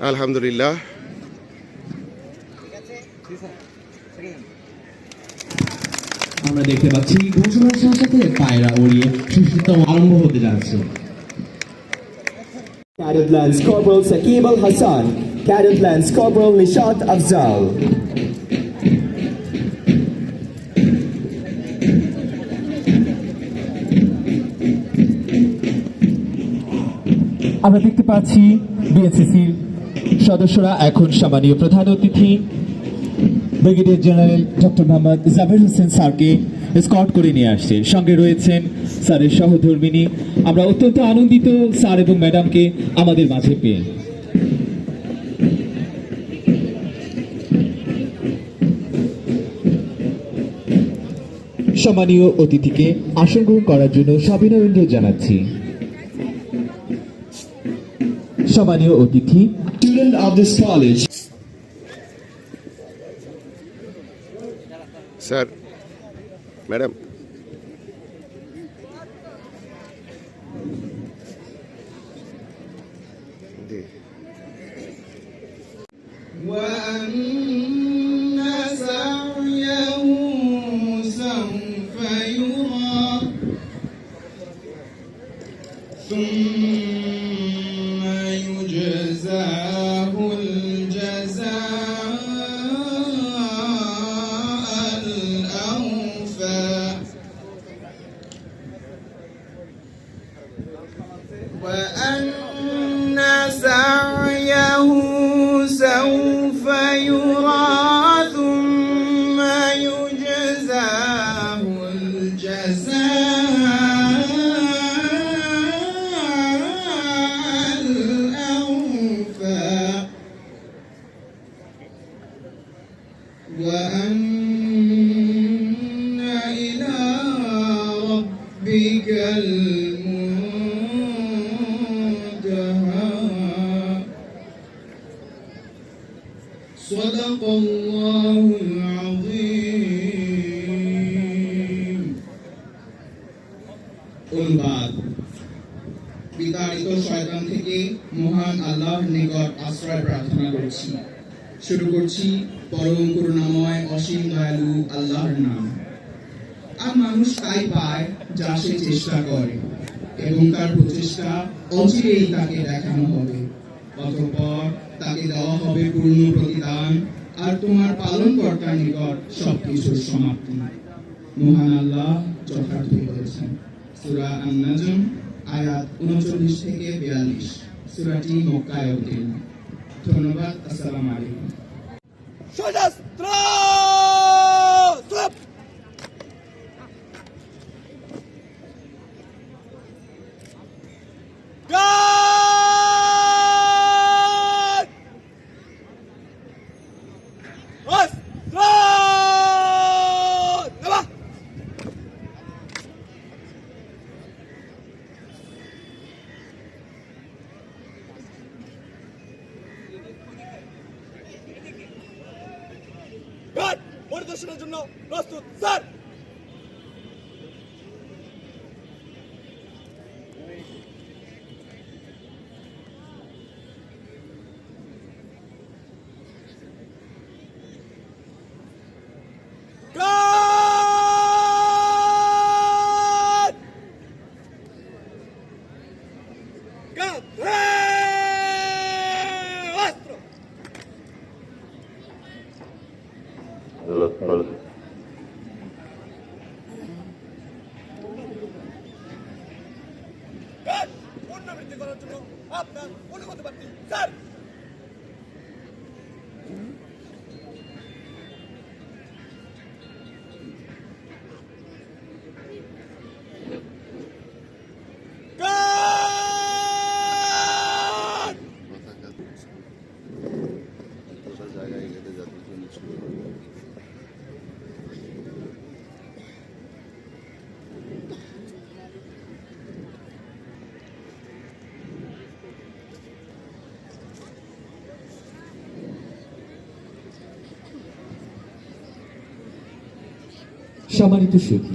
আলহামদুলিল্লাহ আমরা দেখতে পাচ্ছি ঘোষণার সাথে সাথে পায়রা উড়িয়ে সুস্থতম আরম্ভ হতে যাচ্ছে Cadet Lance Corporal Saqib Al Hassan, Cadet Lance Corporal Nishat Afzal. আমরা দেখতে পাচ্ছি বিএনসিসির সদস্যরা, এখন সম্মানীয় প্রধান অতিথি, brigadier general doctor Mohammad Jabir Hossain স্যারকে স্কট করে নিয়ে আসছে সঙ্গে রয়েছেন স্যারের সহধর্মিনী। আমরা অত্যন্ত আনন্দিত স্যার এবং ম্যাডামকে আমাদের মাঝে পেয়ে। সম্মানীয় অতিথিকে আসন গ্রহণ করার জন্য সবিনয় জানাচ্ছি। সম্মানীয় অতিথি student of this college sir madam ji পালন কর্তার নিকট সবকিছুর সমাপ্তি। মহান আল্লাহ যথার্থই বলেছেন। সুরা আন্নাজম, আয়াত উনচল্লিশ থেকে বিয়াল্লিশ। সুরাটি মক্কায় অবতীর্ণ। ধন্যবাদ, আসসালামু আলাইকুম। সম্মানিত সুখী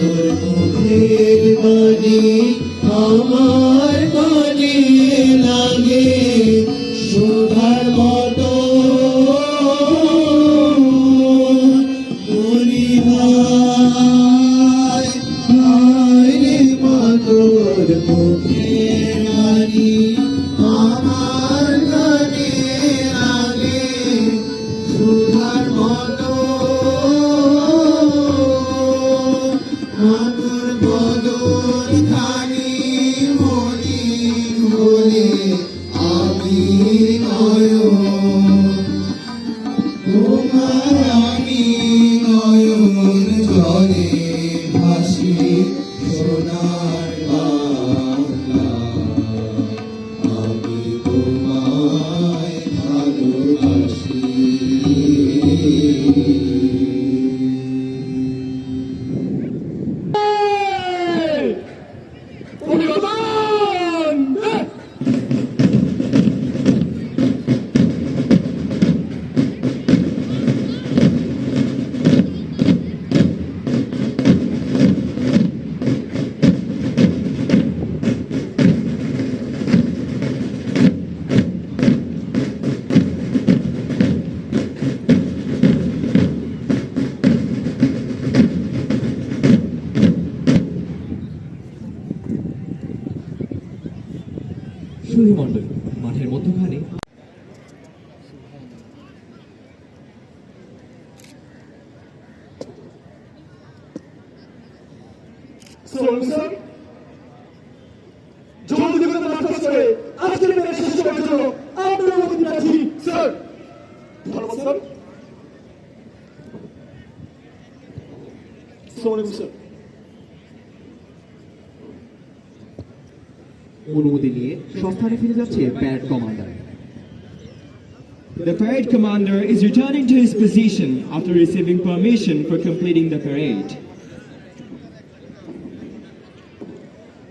আদর মুখের আমার লাগে সুধার বলি স্যার স্যার অনুমতি নিয়ে সস্থানে ফিরে যাচ্ছে parade commander The parade commander is returning to his position after receiving permission for completing the parade.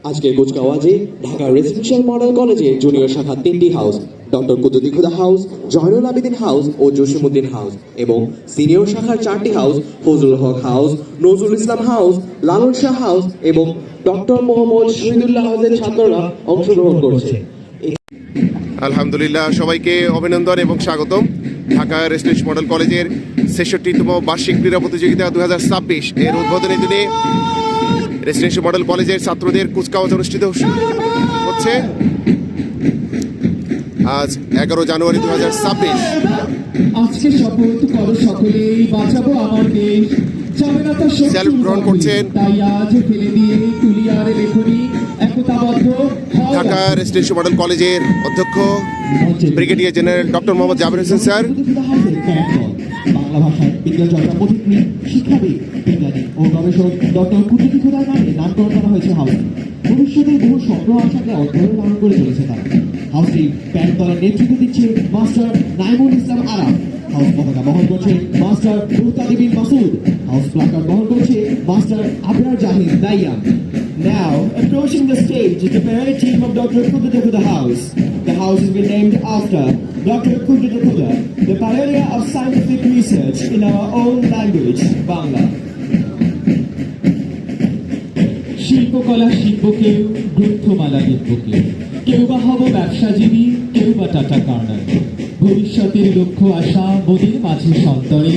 আজকের কুচকাওয়াজে ঢাকা রেসিডেন্সিয়াল মডেল কলেজে জুনিয়র শাখা তিনটি house doctor Kutuddin Khuda house Joynul Abedin house ও জসিমুদ্দিন হাউস এবং সিনিয়র শাখার চারটি house Fazlul Haque house Nazrul Islam house Lalon Shah house এবং doctor Mohammad Shahidullah হাউসের ছাত্ররা অংশগ্রহণ করছে। আলহামদুলিল্লাহ, সবাইকে অভিনন্দন এবং স্বাগতম। ঢাকা রেসিডেন্স মডেল কলেজের ছেষট্টিতম বার্ষিক ক্রীড়া প্রতিযোগিতা দুই হাজার ছাব্বিশ এর উদ্বোধনী দিনে রেসিডেন্সিয়াল মডেল কলেজের ছাত্রদের কুচকাওয়াজ অনুষ্ঠিত হচ্ছে। আজ এগারো জানুয়ারি দু আজকে শপথ করো সকলেই বাঁচাবো আমার দেশ। Self গ্রহণ করছেন। ঢাকা রেসিডেন্সিয়াল মডেল কলেজের অধ্যক্ষ brigadier general doctor Mohammad Jabir Hossain sir. Bangla ভাষায় বিজ্ঞান চর্চা পথিকৃৎ শিক্ষাবিদ বিজ্ঞানী ও গবেষক ডক্টর খোদার নামে নামকরণ করা হয়েছে হাউস। ভবিষ্যতের বহু স্বপ্ন আশাকে অধ্যয়ন ধারণ করে চলেছে তারা হাউসটি প্যান দলের নেতৃত্ব দিচ্ছে মাস্টার নাইমুল ইসলাম আরাম হাউস পতাকা বহন করছে master Muhtadibin Masud house placard বহন করছে master Abrar Zahid Daiyam Now, approaching the stage is the parade team of Dr. Kudra House. The house has been named after Dr. Kudra the Pararia of scientific research in our own language, Bangla. শিল্পকলা শিল্প কেউ গ্রন্থমালা লিখব কেউ কেউ বা হব ব্যবসাজীবী, কেউ বা টাটা কর্নার। ভবিষ্যতের লক্ষ্য, আশা মোদের মাঝে সন্তরে।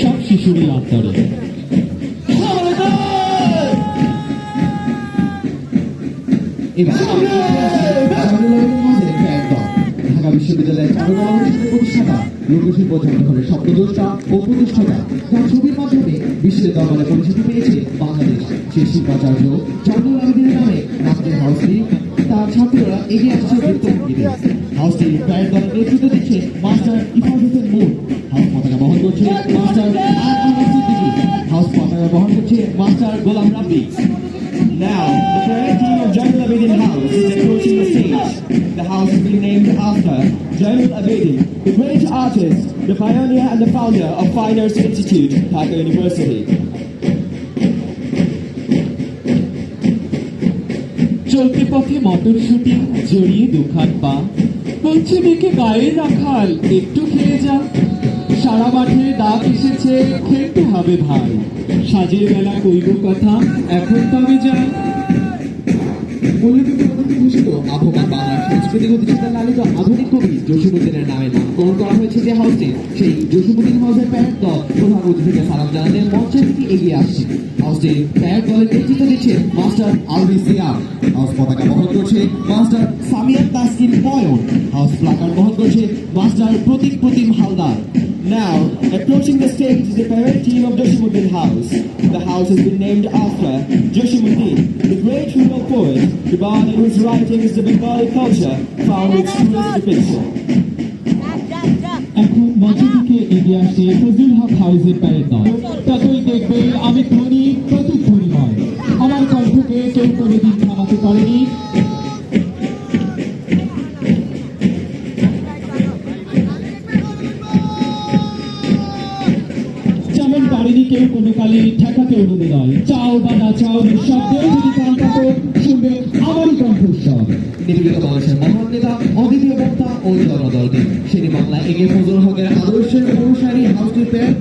সব শিশুরই অন্তরে। বিশ্ববিদ্যালয়ের চারুকলা অনুষদের প্রতিষ্ঠাতা লোকশিল্প জাদুঘরের স্বপ্নদ্রষ্টা ও প্রতিষ্ঠাতা তার ছবির মাধ্যমে বিশ্বের দরবারে পরিচিতি পেয়েছে বাংলাদেশ। সেই শিল্পাচার্য জামিনুল আবেদিনের নামে নাচের হাউসটি তার ছাত্ররা এগিয়ে আসছে নৃত্যভঙ্গিতে হাউসটি ফ্যান দলের নেতৃত্ব দিচ্ছে মাস্টার ইফাজ হোসেন মুন হাউস পতাকা বহন করছে মাস্টার আহমদ সিদ্দিকী হাউস পতাকা বহন করছে master Golam Rabbi. Now, the Abedin House is approaching the stage. The house has been named after Jainul Abedin, the great artist, the pioneer and the founder of Fine Arts Institute, Dhaka University. চলতে পথে মটরশুটি জড়িয়ে দুখান পা বলছে মেয়েকে গায়ে রাখাল একটু খেয়ে যা সারা মাঠে ডাক এসেছে খেলতে হবে ভাই সাজের বেলা কইব কথা এখন তবে যাই উল্লেখিত প্রতিভূষিত আবহমান বাংলার সাংস্কৃতিক প্রতিষ্ঠাতা লালিত আধুনিক কবি জসিমুদ্দিনের নামে নামকরণ করা হয়েছে যে হাউসটি সেই জসিমুদ্দিন হাউসের প্যারেড দল প্রধান অতিথিকে সালাম জানাতে মঞ্চের দিকে এগিয়ে আসছে। হাউসটি প্যারেড দলের নেতৃত্ব দিচ্ছে মাস্টার আলবি সিয়াম। পতাকা বহন করছে master Samia Taskin Poyon. House placard বহন করছে master Protik Protim Haldar. Now, approaching the stage is the parade team of Joshimuddin House. The house has been named after Joshimuddin, the great rural poet, the bard in whose writings the Bengali culture found its truest depiction. এখন মঞ্চ থেকে এগিয়ে আসছে ফজলুল হক হাউসের parade দল ততই দেখবে আমি ধ্বনি প্রতিধ্বনিময় আমার কণ্ঠকে কেউ কোনোদিন থামাতে পারেনি কালে ঠেকাতে অনুদে নয়। চাও বা না চাও যদি পাতো শুনবে আমারই কণ্ঠস্বর। মহান নেতা অদ্বিতীয় বক্তা ও জনদলকে শেরি বাংলা এগিয়ে ফজল হকের আদর্শের অনুসারী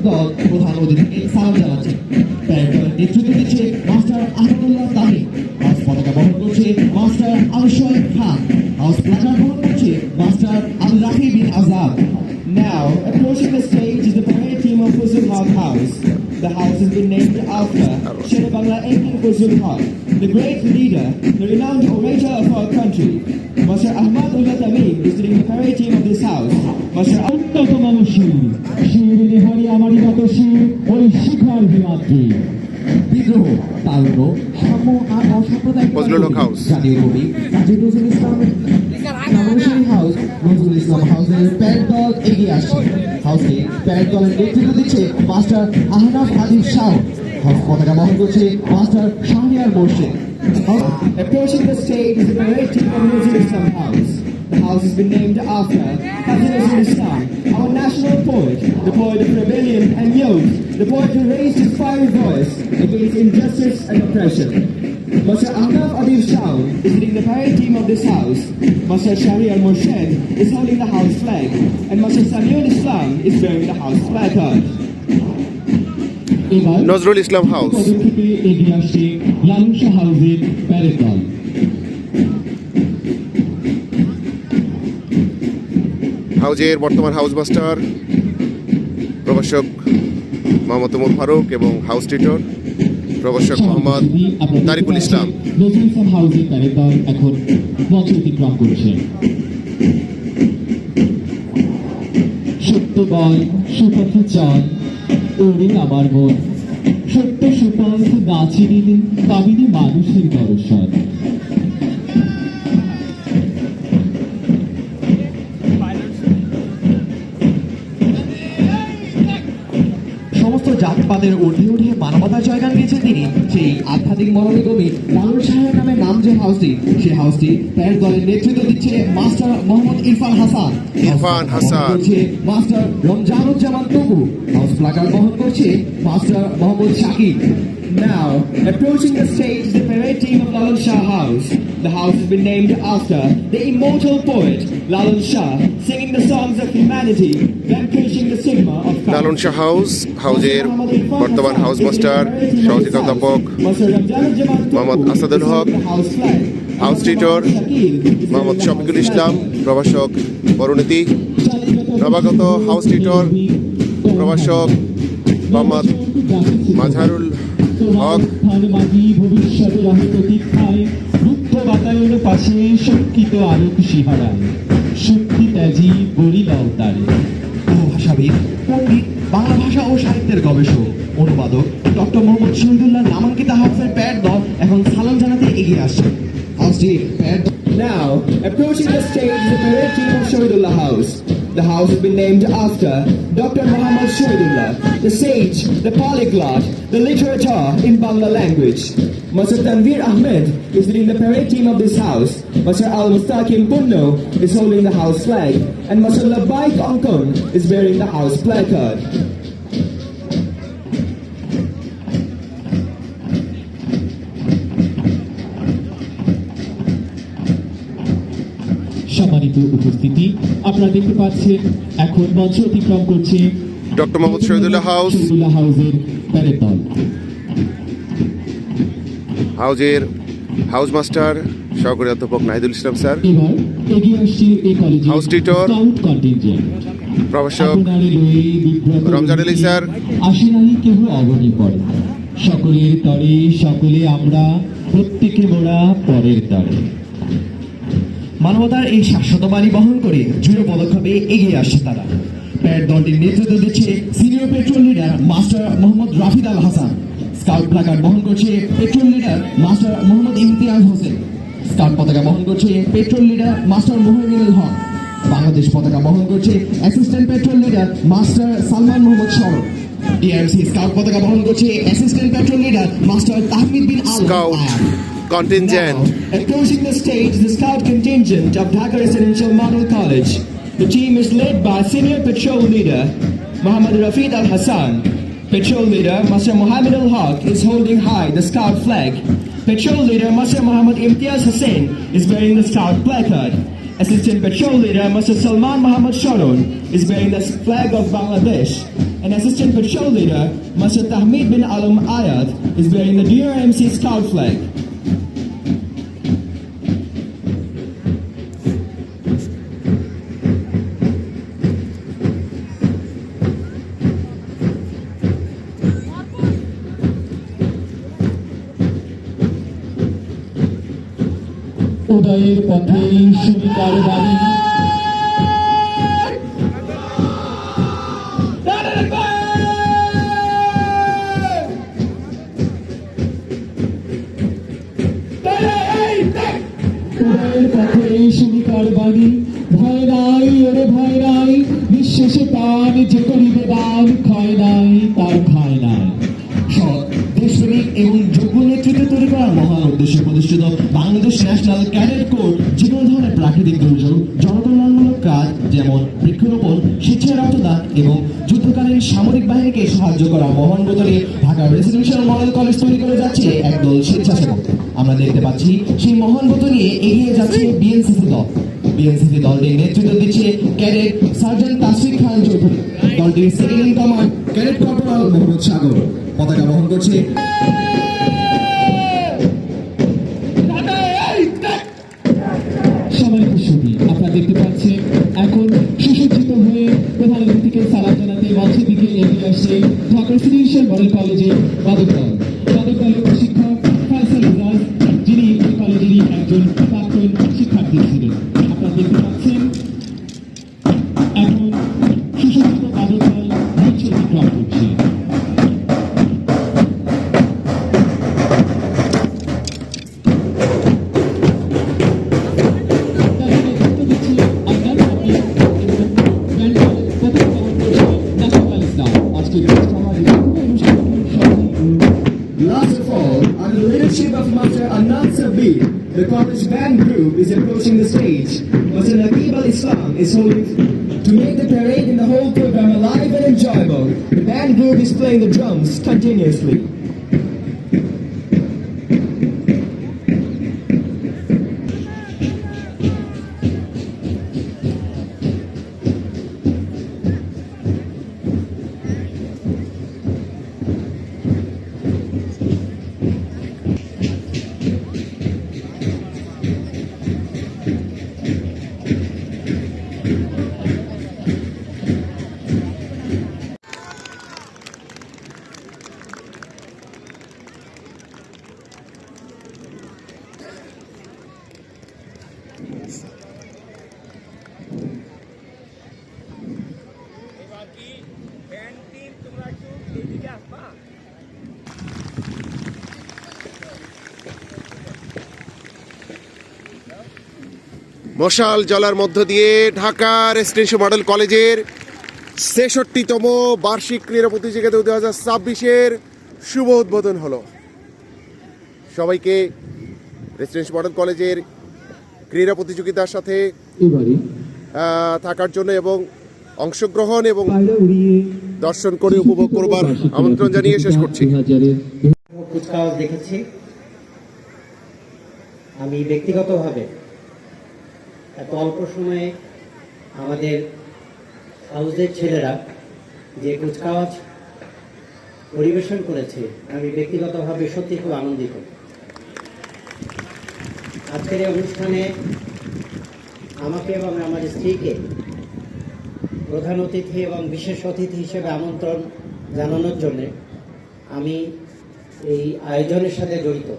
দল প্রধান অতিথিকে সালাম জানাচ্ছে। দলের নেতৃত্ব দিচ্ছে মাস্টার আহমদুল্লাহ তাহি হাউস পতাকা বহন করছে master Al Shoaib Khan. House placard বহন করছে master Al Bin Azad. Now, approaching the stage is the team of Fuzul House. The house has been named after Shere Bangla Engin Fuzul Haq, the great leader, the renowned orator of our country. Master Ahmad Ullah Tamim is leading the parade team of this house. Master Al- অত্যতম শির শির নেহারি আমারই মতো শির ওই শিখর হিমাদ্রি বিদ্রোহ সাম্য আর অসাম্প্রদায়িক। জাতীয় কবি কাজী নজরুল ইসলাম নামানুসারী হাউস নজরুল ইসলাম হাউসের প্যারেড দল এগিয়ে আসছে হাউসে প্যারেড দলের নেতৃত্ব দিচ্ছে মাস্টার আহনাফ আদিব শাহ হাউস পতাকা বহন করছে master Shahriar Morshed Approaching the stage is the team of Islam House. The house has been named after Haji Nuzul Islam, our national poet, the poet of rebellion and youth, the poet who raised his fiery voice against injustice and oppression. Master Ahnaf Adil Shah is leading the parade team of this house. Master Shari Al Morshed is holding the house flag, and Master Samiul Islam is bearing the house placard. এবার Nazrul Islam house পদক্ষেপে এগিয়ে আসছে লালুসা হাউসের parade হাউজের বর্তমান house master প্রভাষক মোহাম্মদ উমর ফারুক এবং house tutor প্রভাষক মোহাম্মদ তারিকুল ইসলাম। সত্য বল সুপথে চল ওরে আমার মন। সত্য সুপথ না চিনিলে পাবিনি মানুষের দর্শন। সমস্ত উঠে উঠে মানবতার জয়গান নিয়েছেন তিনি। সেই আধ্যাত্মিক মরণী কবি লালন সাহেবের নামে নাম যে হাউসটি, সেই হাউসটি প্যার দলের নেতৃত্ব দিচ্ছে master Mohammad Irfan Hasan. Irfan Hasan. করছে মাস্টার রমজানুজ্জামান তবু হাউস প্লাকার বহন করছে master Mohammad Shakib Now, approaching the stage is the parade team of Lalun Shah House. The house has been named after the immortal poet Lalun Shah, singing the songs of humanity, vanquishing the stigma of caste. Lalon Shah house হাউজের বর্তমান house master সহযোগী অধ্যাপক Mohammad Asadul Haque, house tutor Mohammad Shafiqul Islam, প্রভাষক পরিণতি নবাগত house tutor প্রভাষক মোহাম্মদ মাজহারুল হক। ভাষা ও সাহিত্যের গবেষক, অনুবাদক ডক্টর মোহাম্মদ শহীদুল্লাহ নামাঙ্কিত হাউসের প্যাড দল, এখন asleep. Now, approaching the stage is the parade team of Shahidullah House. The house has been named after Dr. Muhammad Shahidullah, the sage, the polyglot, the literator in Bangla language. Mr. Tanvir Ahmed is leading the parade team of this house. Mr. Al Mustaqim Punno is holding the house flag. And Mr. Labaik Onkon is wearing the house placard. উপস্থিতি আপনারা দেখতে পাচ্ছেন। এখন মঞ্চ অতিক্রম করছে doctor Mohammad Shahidullah house. হাউসের parade দল হাউজের হাউস মাস্টার সহকারী অধ্যাপক Nahidul Islam sir. House tutor, প্রভাষক রমজান আলী স্যার। আসে নাই কেহ অবনী পড়ে। সকলের তরে সকলে আমরা প্রত্যেকে মোরা পরের তরে। মানবতার এই শাশ্বত বাণী বহন করে দৃঢ় পদক্ষেপে এগিয়ে আসছে তারা। প্যাড দলটির নেতৃত্ব দিচ্ছে senior patrol leader master Mohammad Rafid Al Hasan. Scout placard বহন করছে patrol leader master Mohammad Imtiaz Hossain. Scout পতাকা বহন করছে patrol leader master Mohaminul Haque. Bangladesh পতাকা বহন করছে assistant patrol leader master Salman Mohammad Sarab DRC scout পতাকা বহন করছে assistant patrol leader master Tahmid bin Al contingent. Now, approaching the stage, the scout contingent of Dhaka Residential Model College. The team is led by senior patrol leader Muhammad Rafid Al Hassan. Patrol leader Master Muhammad Al Haq is holding high the scout flag. Patrol leader Master Muhammad Imtiaz Hussain is wearing the scout placard. Assistant Patrol Leader Masrul Salman Muhammad Sharon is wearing the flag of Bangladesh. And Assistant Patrol Leader Masrul Tahmid bin Alam Ayad is wearing the DRMC Scout flag. উদয়ের পথে সুবিকার বাণী। ভয় নাই, ওরে ভয় নাই, নিঃশেষে দান ক্ষয় নাই, তার এবং যোগ্য নেতৃত্ব তৈরি করার মহান উদ্দেশ্যে প্রতিষ্ঠিত। ন্যাশনাল ক্যাডেট কোর যে কোনো ধরনের প্রাকৃতিক দুর্যোগ, জনকল্যাণমূলক কাজ, যেমন বৃক্ষরোপণ স্বেচ্ছায় রক্তদান এবং যুদ্ধকালীন সামরিক বাহিনীকে সাহায্য করা মহান বোতলে ঢাকা রেসিডেন্সিয়াল মডেল কলেজ তৈরি করে যাচ্ছে একদল স্বেচ্ছাসেবক। আমরা দেখতে পাচ্ছি সেই মহান বোতল নিয়ে এগিয়ে যাচ্ছে বিএনসিসি দল। বিএনসিসি দলটির নেতৃত্ব দিচ্ছে ক্যাডেট সার্জেন্ট তাসফিক খান চৌধুরী। দলটির second in command cadet corporal Mohammad Sagar. পতাকা বহন করছে আসছে ঢাকা সিটি মডেল কলেজে বাদক seriously. মশাল জ্বলার মধ্য দিয়ে ঢাকা রেসিডেন্সিয়াল মডেল কলেজের ছেষট্টিতম বার্ষিক ক্রীড়া প্রতিযোগিতা দু হাজার ছাব্বিশের শুভ উদ্বোধন হলো। সবাইকে রেসিডেন্সিয়াল মডেল কলেজের ক্রীড়া প্রতিযোগিতার সাথে থাকার জন্য এবং অংশগ্রহণ এবং দর্শন করে উপভোগ করবার আমন্ত্রণ জানিয়ে শেষ করছি। কুচকাওয়াজ দেখেছি। আমি ব্যক্তিগতভাবে এত অল্প সময়ে আমাদের হাউসের ছেলেরা যে কুচকাওয়াজ পরিবেশন করেছে, আমি ব্যক্তিগতভাবে সত্যি খুব আনন্দিত। আজকের এই অনুষ্ঠানে আমাকে এবং আমার স্ত্রীকে প্রধান অতিথি এবং বিশেষ অতিথি হিসেবে আমন্ত্রণ জানানোর জন্যে আমি এই আয়োজনের সাথে জড়িত।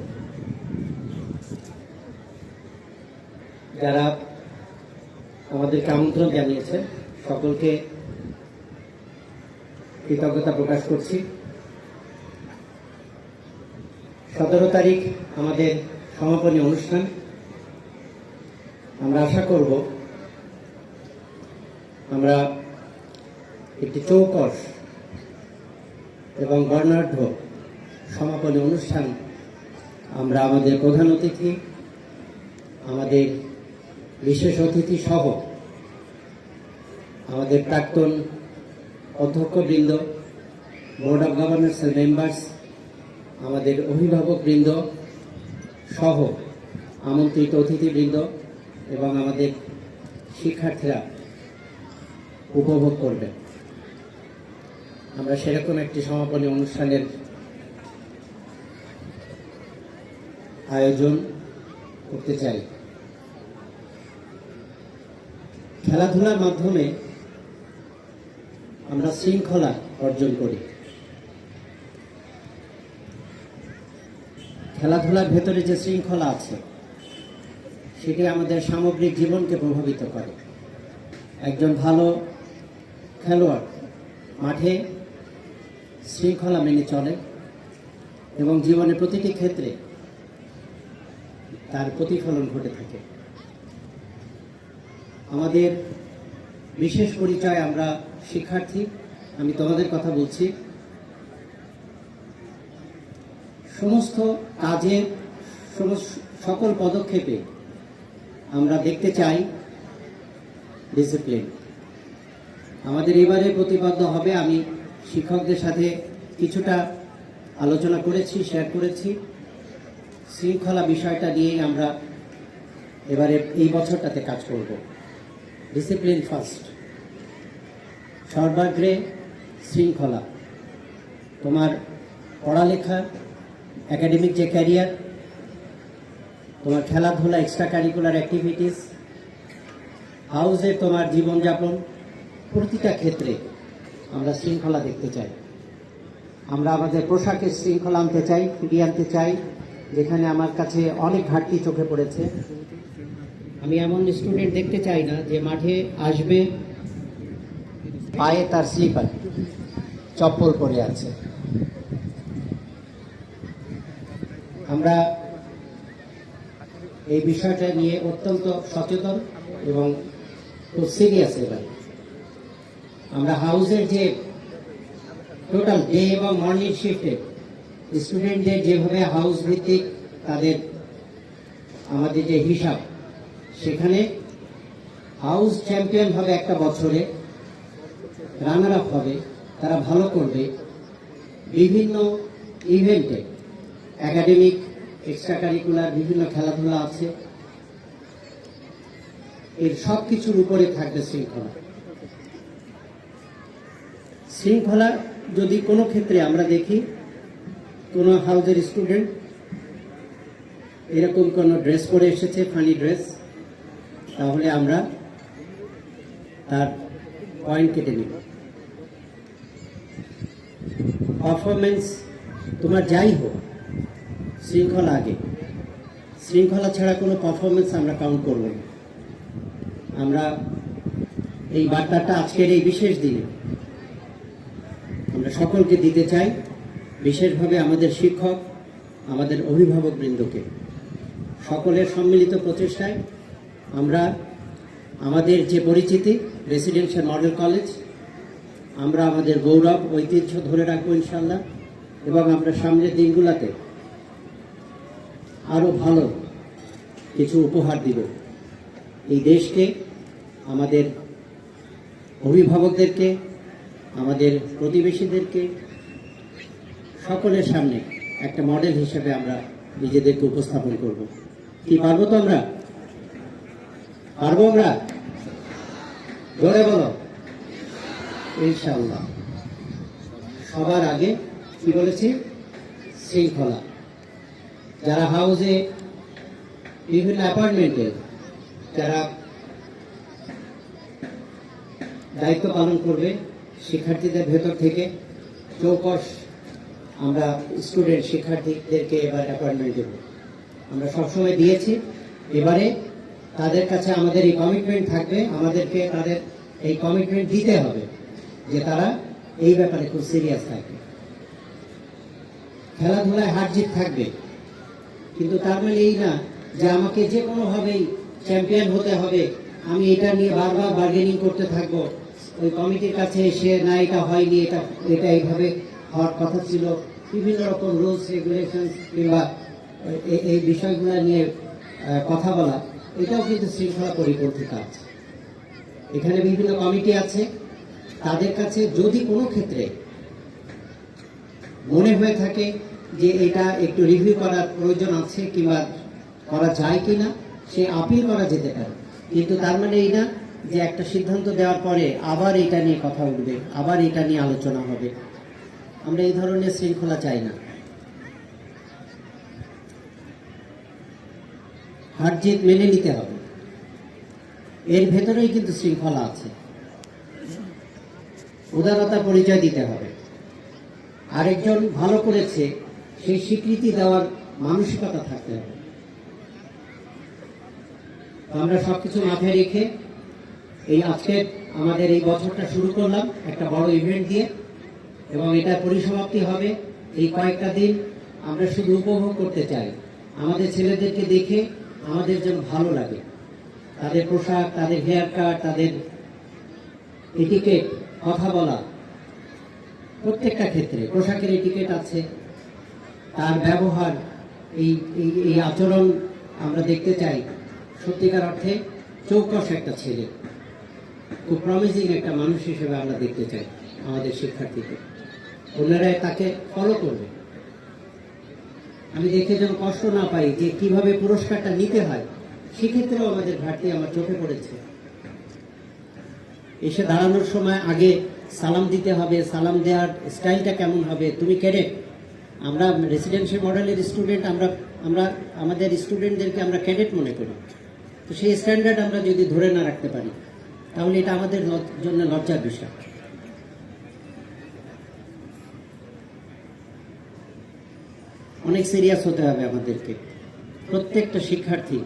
যারা আমাদেরকে আমন্ত্রণ জানিয়েছেন সকলকে কৃতজ্ঞতা প্রকাশ করছি। সতেরো তারিখ আমাদের সমাপনী অনুষ্ঠান। আমরা আশা করব আমরা একটি চৌকস এবং বর্ণাঢ্য সমাপনী অনুষ্ঠান আমরা আমাদের প্রধান অতিথি, আমাদের বিশেষ অতিথি সহ আমাদের প্রাক্তন অধ্যক্ষবৃন্দ বোর্ড অফ গভর্নর্সের মেম্বার্স আমাদের অভিভাবকবৃন্দ সহ আমন্ত্রিত অতিথিবৃন্দ এবং আমাদের শিক্ষার্থীরা উপভোগ করবেন। আমরা সেরকম একটি সমাপনী অনুষ্ঠানের আয়োজন করতে চাই। খেলাধুলার মাধ্যমে আমরা শৃঙ্খলা অর্জন করি। খেলাধুলার ভেতরে যে শৃঙ্খলা আছে, সেটি আমাদের সামগ্রিক জীবনকে প্রভাবিত করে। একজন ভালো খেলোয়াড় মাঠে শৃঙ্খলা মেনে চলে এবং জীবনের প্রতিটি ক্ষেত্রে তার প্রতিফলন ঘটে থাকে। আমাদের বিশেষ পরিচয় আমরা শিক্ষার্থী, আমি তোমাদের কথা বলছি। সমস্ত কাজে সকল পদক্ষেপে আমরা দেখতে চাই ডিসিপ্লিন আমাদের এবারে প্রতিপাদ্য হবে, আমি শিক্ষকদের সাথে কিছুটা আলোচনা করেছি শেয়ার করেছি। শৃঙ্খলা বিষয়টা নিয়েই আমরা এবারে এই বছরটাতে কাজ করব। ডিসিপ্লিন ফার্স্ট সর্বাগ্রে শৃঙ্খলা। তোমার পড়ালেখা একাডেমিক যে ক্যারিয়ার তোমার খেলাধুলা এক্সট্রা কারিকুলার অ্যাক্টিভিটিস হাউসে তোমার জীবনযাপন, প্রতিটা ক্ষেত্রে আমরা শৃঙ্খলা দেখতে চাই। আমরা আমাদের পোশাকের শৃঙ্খলা আনতে চাই, ফিরিয়ে আনতে চাই, যেখানে আমার কাছে অনেক ঘাটতি চোখে পড়েছে। আমি এমন স্টুডেন্ট দেখতে চাই না যে মাঠে আসবে পায়ে তার স্লিপার, চপ্পল পরে আছে। আমরা এই বিষয়টা নিয়ে অত্যন্ত সচেতন এবং খুব সিরিয়াস এবার। আমরা হাউসের যে টোটাল ডে এবং মর্নিং শিফটে স্টুডেন্টদের যেভাবে হাউস ভিত্তিক তাদের আমাদের যে হিসাব, সেখানে হাউস চ্যাম্পিয়ন হবে একটা বছরে। রানার আপ হবে, তারা ভালো করবে। বিভিন্ন ইভেন্টে একাডেমিক এক্সট্রা কারিকুলার বিভিন্ন খেলাধুলা আছে। এর সব কিছুর উপরে থাকবে শৃঙ্খলা। শৃঙ্খলা যদি কোনো ক্ষেত্রে আমরা দেখি, কোনো হাউজের স্টুডেন্ট, এরকম কোনো ড্রেস পরে এসেছে, ফানি ড্রেস, তাহলে আমরা তার পয়েন্ট কেটে নিব পারফরমেন্স তোমার যাই হোক, শৃঙ্খলা আগে। শৃঙ্খলা ছাড়া কোনো পারফরমেন্স আমরা কাউন্ট করব না। আমরা এই বার্তাটা আজকের এই বিশেষ দিনে আমরা সকলকে দিতে চাই, বিশেষভাবে আমাদের শিক্ষক, আমাদের অভিভাবক বৃন্দকে। সকলের সম্মিলিত প্রচেষ্টায় আমরা আমাদের যে পরিচিতি রেসিডেন্সিয়াল মডেল কলেজ আমরা আমাদের গৌরব, ঐতিহ্য ধরে রাখব ইনশাল্লাহ এবং আমরা সামনের দিনগুলোতে আরও ভালো কিছু উপহার দিব। এই দেশকে, আমাদের অভিভাবকদেরকে, আমাদের প্রতিবেশীদেরকে, সকলের সামনে একটা মডেল হিসেবে আমরা নিজেদেরকে উপস্থাপন করব। কি পারব তো আমরা? পারব আমরা? জোরে বলো। ইনশাল্লাহ সবার আগে কি বলেছি? শৃঙ্খলা। যারা হাউসে বিভিন্ন অ্যাপার্টমেন্টে যারা দায়িত্ব পালন করবে, শিক্ষার্থীদের ভেতর থেকে চৌকস আমরা স্টুডেন্ট শিক্ষার্থীদেরকে এবার অ্যাপয়েন্টমেন্ট দেব। আমরা সবসময় দিয়েছি। এবারে তাদের কাছে আমাদের এই কমিটমেন্ট থাকবে। আমাদেরকে তাদের এই কমিটমেন্ট দিতে হবে। যে তারা এই ব্যাপারে খুব সিরিয়াস থাকবে। খেলাধুলায় হার জিত থাকবে। কিন্তু তার মানে এই না যে আমাকে যে কোনোভাবেই চ্যাম্পিয়ন হতে হবে, আমি এটা নিয়ে বারবার বার্গেনিং করতে থাকব। ওই কমিটির কাছে এসে না, এটা হয়নি, এটা এটা এইভাবে হওয়ার কথা ছিল। বিভিন্ন রকম রুলস রেগুলেশন কিংবা এই বিষয়গুলো নিয়ে কথা বলা, এটাও কিন্তু শৃঙ্খলা পরিপন্থী কাজ। এখানে বিভিন্ন কমিটি আছে। তাদের কাছে যদি কোনো ক্ষেত্রে মনে হয়ে থাকে যে এটা একটু রিভিউ করার প্রয়োজন আছে কিংবা করা যায় কিনা, সে আপিল করা যেতে পারে। কিন্তু তার মানে এই না যে একটা সিদ্ধান্ত দেওয়ার পরে আবার এটা নিয়ে কথা উঠবে, আবার এটা নিয়ে আলোচনা হবে। আমরা এই ধরনের শৃঙ্খলা চাই না। হার জিত মেনে নিতে হবে। এর ভেতরেই কিন্তু শৃঙ্খলা আছে। উদারতা পরিচয় দিতে হবে। আরেকজন ভালো করেছে, সেই স্বীকৃতি দেওয়ার মানসিকতা থাকতে হবে। আমরা সবকিছু মাথায় রেখে এই আজকে আমাদের এই বছরটা শুরু করলাম একটা বড় ইভেন্ট দিয়ে, এবং এটা পরিসমাপ্তি হবে। এই কয়েকটা দিন আমরা শুধু উপভোগ করতে চাই। আমাদের ছেলেদেরকে দেখে আমাদের যেন ভালো লাগে। তাদের পোশাক, তাদের হেয়ার কাট তাদের এটিকেট কথা বলা। প্রত্যেকটা ক্ষেত্রে পোশাকের এটিকেট আছে। তার ব্যবহার, এই এই আচরণ আমরা দেখতে চাই। সত্যিকার অর্থে চৌকস একটা ছেলে। খুব প্রমিসিং একটা মানুষ হিসেবে আমরা দেখতে চাই আমাদের শিক্ষার্থীকে। অন্যরা তাকে ফলো করবে। আমি দেখে যেন কষ্ট না পাই যে কীভাবে পুরস্কারটা নিতে হয়, সেক্ষেত্রেও আমাদের ঘাটতি আমার চোখে পড়েছে। এসে দাঁড়ানোর সময় আগে সালাম দিতে হবে, সালাম দেওয়ার স্টাইলটা কেমন হবে, তুমি ক্যাডেট? আমরা রেসিডেন্সিয়াল মডেলের স্টুডেন্ট আমরা আমরা, আমাদের স্টুডেন্টদেরকে আমরা ক্যাডেট মনে করি। তো সেই স্ট্যান্ডার্ড আমরা যদি ধরে না রাখতে পারি, তাহলে এটা আমাদের জন্য লজ্জার বিষয়। অনেক সিরিয়াস হতে হবে আমাদেরকে। প্রত্যেকটা শিক্ষার্থী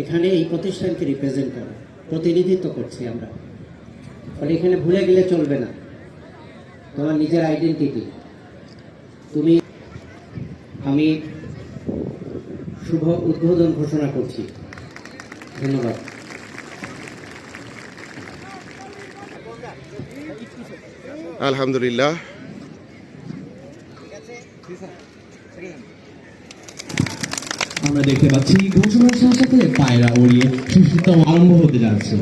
এখানে এই প্রতিষ্ঠানকে রিপ্রেজেন্ট করে, প্রতিনিধিত্ব করছি আমরা। ফলে এখানে ভুলে গেলে চলবে না। তোমার নিজের আইডেন্টিটি তুমি আমি শুভ উদ্বোধন ঘোষণা করছি। ধন্যবাদ। আলহামদুলিল্লাহ। আমরা দেখতে পাচ্ছি ঘোষণার সাথে সাথে পায়রা উড়িয়ে শিশুত্ব আরম্ভ হতে যাচ্ছে।